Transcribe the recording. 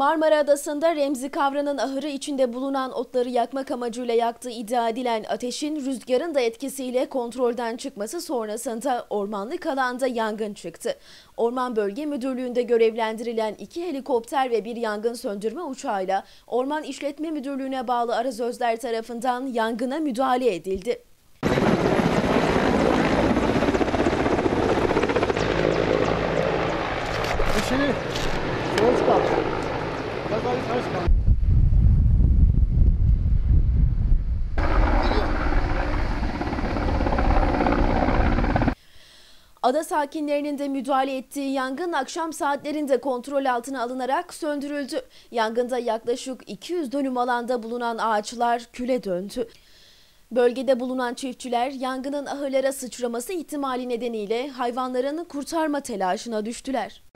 Marmara Adası'nda Remzi Kavran'ın ahırı içinde bulunan otları yakmak amacıyla yaktığı iddia edilen ateşin rüzgarın da etkisiyle kontrolden çıkması sonrasında ormanlık alanda yangın çıktı. Orman Bölge Müdürlüğü'nde görevlendirilen iki helikopter ve bir yangın söndürme uçağıyla Orman İşletme Müdürlüğü'ne bağlı arazözler tarafından yangına müdahale edildi. Kal. Ada sakinlerinin de müdahale ettiği yangın akşam saatlerinde kontrol altına alınarak söndürüldü. Yangında yaklaşık 200 dönüm alanda bulunan ağaçlar küle döndü. Bölgede bulunan çiftçiler yangının ahırlara sıçraması ihtimali nedeniyle hayvanlarını kurtarma telaşına düştüler.